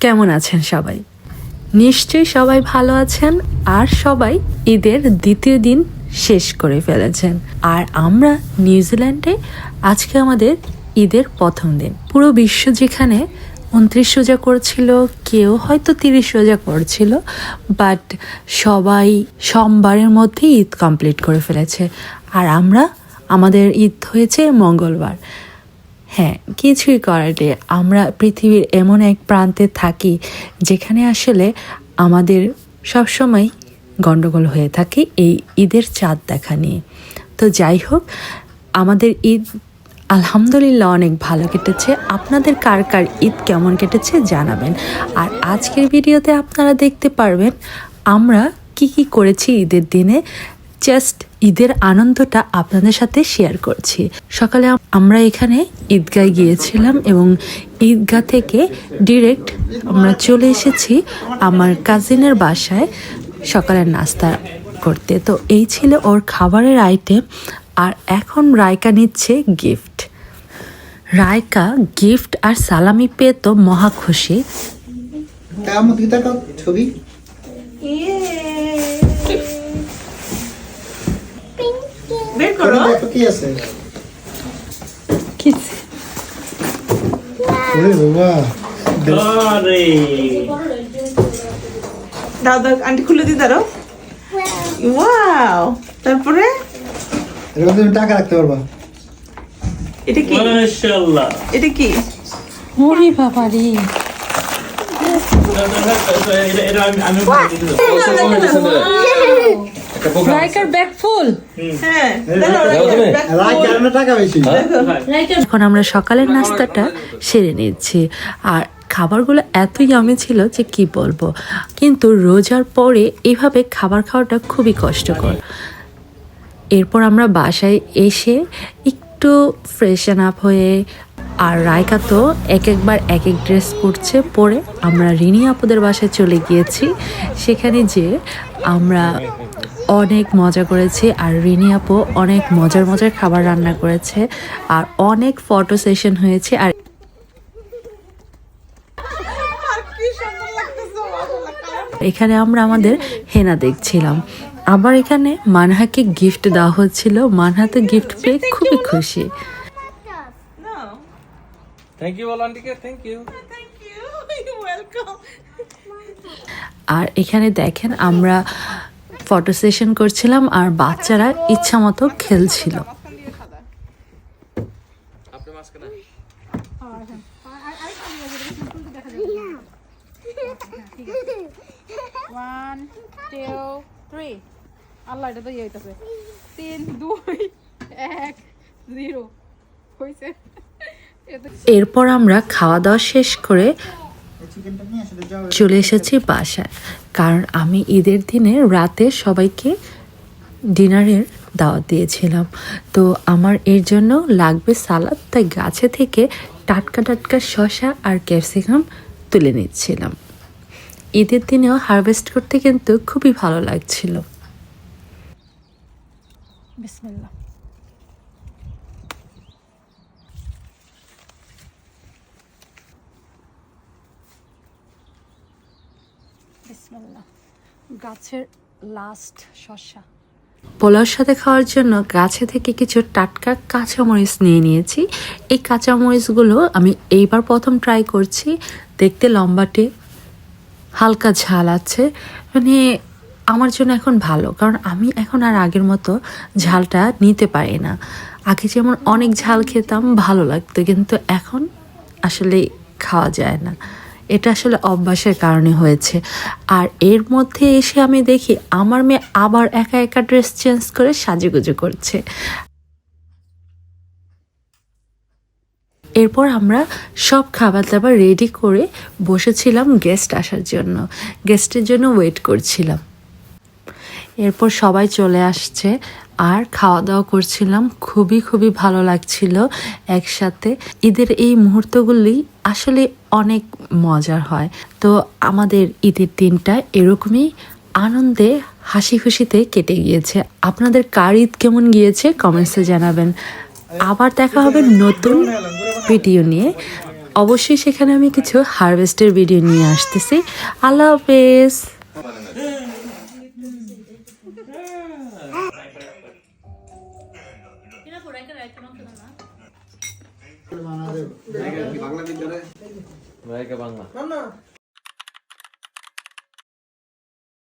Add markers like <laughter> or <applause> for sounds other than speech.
কেমন আছেন সবাই? নিশ্চয়ই সবাই ভালো আছেন আর সবাই ঈদের দ্বিতীয় দিন শেষ করে ফেলেছেন। আর আমরা নিউজিল্যান্ডে আজকে আমাদের ঈদের প্রথম দিন। পুরো বিশ্ব যেখানে উনত্রিশ রোজা করছিল, কেউ হয়তো তিরিশ রোজা করছিল, বাট সবাই সোমবারের মধ্যে ঈদ কমপ্লিট করে ফেলেছে। আর আমরা, আমাদের ঈদ হয়েছে মঙ্গলবার। হ্যাঁ কিছুই করার নেই। আমরা পৃথিবীর এমন এক প্রান্তে থাকি যেখানে আসলে আমাদের সবসময় গণ্ডগোল হয়ে থাকে এই ঈদের চাঁদ দেখা নিয়ে। তো যাই হোক, আমাদের ঈদ আলহামদুলিল্লাহ অনেক ভালো কেটেছে। আপনাদের কার কার ঈদ কেমন কেটেছে জানাবেন। আর আজকের ভিডিওতে আপনারা দেখতে পারবেন আমরা কি কি করেছি ঈদের দিনে। জাস্ট ঈদের আনন্দটা আপনাদের সাথে শেয়ার করছি। সকালে আমরা এখানে ঈদগায় গিয়েছিলাম এবং ঈদগাহ থেকে ডিরেক্ট আমরা চলে এসেছি আমার কাজিনের বাসায় সকালের নাস্তা করতে। তো এই ছিল ওর খাবারের আইটেম আর এখন রায়কা নিচ্ছে গিফট রায়কা গিফট আর সালামি পেয়ে তো মহা খুশি। ছবি। করো দেখো কি আছে কি ওরে বাবা আরে দাও দাও আন্টি খুলে দি দাঁড়ো ওয়াও তারপরে এর মধ্যে তুমি টাকা রাখতে পারবা এটা কি মাশাআল্লাহ এটা কি ওরে বাবা রে আমি আমি এখন আমরা সকালের নাস্তাটা সেরে নিচ্ছি। আর খাবারগুলো এতই আমি ছিল যে কি বলব? কিন্তু রোজার পরে এভাবে খাবার খাওয়াটা খুবই কষ্টকর। এরপর আমরা বাসায় এসে একটু ফ্রেশন আপ হয়ে আর রায়কা তো এক একবার এক এক ড্রেস পরছে পরে আমরা রিনি আপুদের বাসায় চলে গিয়েছি। সেখানে যে আমরা অনেক মজা করেছি আর রিনি আপু অনেক মজার মজার খাবার রান্না করেছে আর অনেক ফটো সেশন হয়েছে আর। এখানে আমরা আমাদের হেনা দেখছিলাম আবার এখানে মানহাকে গিফট দেওয়া হচ্ছিল মানহা তো গিফট পেয়ে খুবই খুশি থ্যাংক ইউ আন্টিকে thank you thank you. <laughs> You're welcome. আর এখানে দেখেন আমরা ফটো সেশন করছিলাম আর বাচ্চারা ইচ্ছা মতো খেলছিল। ওয়ান টু থ্রি আল্লাহ এটা তো ইয়ে হইতেছে। তিন দুই এক জিরো। হয়েছে এরপর আমরা খাওয়া দাওয়া শেষ করে চলে এসেছি বাসায়, কারণ আমি ঈদের দিনে রাতে সবাইকে ডিনারের দাওয়াত দিয়েছিলাম। তো আমার এর জন্য লাগবে সালাদ, তাই গাছে থেকে টাটকা টাটকা শশা আর ক্যাপসিকাম তুলে নিচ্ছিলাম। ঈদের দিনেও হারভেস্ট করতে কিন্তু খুবই ভালো লাগছিল। বিসমিল্লাহ। গাছের লাস্ট শসা। পোলাওর সাথে খাওয়ার জন্য গাছে থেকে কিছু টাটকা কাঁচামরিচ নিয়ে নিয়েছি। এই কাঁচামরিচগুলো আমি এইবার প্রথম ট্রাই করছি। দেখতে লম্বাটে, হালকা ঝাল আছে। মানে আমার জন্য এখন ভালো, কারণ আমি এখন আর আগের মতো ঝালটা নিতে পারি না। আগে যেমন অনেক ঝাল খেতাম, ভালো লাগতো, কিন্তু এখন আসলে খাওয়া যায় না। এটা আসলে অভ্যাসের কারণে হয়েছে। আর এর মধ্যে এসে আমি দেখি আমার মেয়ে আবার একা একা ড্রেস চেঞ্জ করে সাজুগুজু করছে। এরপর আমরা সব খাবার দাবার রেডি করে বসেছিলাম গেস্ট আসার জন্য। গেস্টের জন্য ওয়েট করছিলাম। এরপর সবাই চলে আসছে। আর খাওয়া দাওয়া করছিলাম, খুবই খুবই ভালো লাগছিল একসাথে। ঈদের এই মুহূর্তগুলি আসলে অনেক মজার হয়। তো আমাদের ঈদের দিনটা এরকমই আনন্দে হাসি খুশিতে কেটে গিয়েছে। আপনাদের কার ঈদ কেমন গিয়েছে কমেন্টসে জানাবেন। আবার দেখা হবে নতুন ভিডিও নিয়ে। অবশ্যই সেখানে আমি কিছু হারভেস্টের ভিডিও নিয়ে আসতেছি। আল্লাহ হাফেজ। বাংলা